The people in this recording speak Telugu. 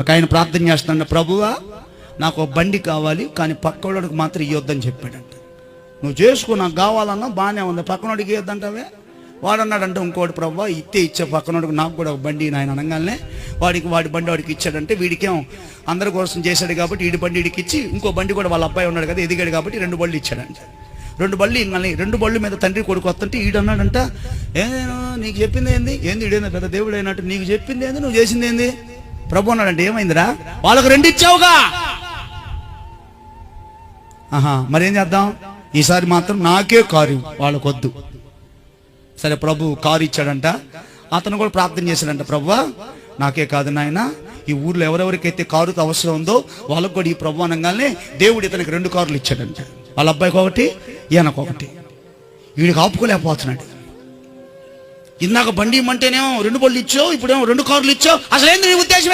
ఒక ఆయన ప్రార్థన చేస్తున్నాడు ప్రభువా నాకు ఒక బండి కావాలి కానీ పక్కవాడికి మాత్రం ఇవ్వద్దని చెప్పాడంట. నువ్వు చేసుకో నాకు కావాలన్నా బాగానే ఉంది పక్కనోడికి ఇవ్వద్దంటావే వాడు అన్నాడంటే ఇంకోటి ప్రభు ఇత్తే ఇచ్చే పక్కనోడికి నాకు కూడా ఒక బండి ఆయన అనగానే వాడికి వాడి బండి వాడికి ఇచ్చాడంటే వీడికేం అందరి కోసం చేశాడు కాబట్టి వీడి బండి వీడికి ఇచ్చి ఇంకో బండి కూడా వాళ్ళ అబ్బాయి ఉన్నాడు కదా ఎదిగాడు కాబట్టి రెండు బళ్ళు ఇచ్చాడంట. రెండు బళ్ళు మళ్ళీ రెండు బళ్ళు మీద తండ్రి కొడుకు వస్తుంటే ఈడన్నాడంట ఏ నీకు చెప్పింది ఏంది? ఏంది ఈడైనా పెద్ద దేవుడు అయినట్టు నీకు చెప్పింది ఏంది? నువ్వు చేసింది ఏంది? ప్రభు అన్నాడంటే ఏమైందిరా? వాళ్ళకు రెండు ఇచ్చావుగా. ఆహా మరేం చేద్దాం? ఈసారి మాత్రం నాకే కారు వాళ్ళకు వద్దు సరే ప్రభు కారు ఇచ్చాడంట. అతను కూడా ప్రార్థన చేశాడంట ప్రభు నాకే కాదు నాయన ఈ ఊర్లో ఎవరెవరికైతే కారు అవసరం ఉందో వాళ్ళకు కూడా ఈ ప్రభు అనగానే దేవుడు ఇతనికి రెండు కార్లు ఇచ్చాడంట. వాళ్ళ అబ్బాయికి ఒకటి ఈయనకు ఒకటి. వీడికి ఆపుకోలేకపోతున్నాడు. ఇందాక బండి ఇమ్మంటేనేమో రెండు బళ్ళు ఇచ్చావు ఇప్పుడేమో రెండు కార్లు ఇచ్చావు. అసలు ఏంది నీ ఉద్దేశం?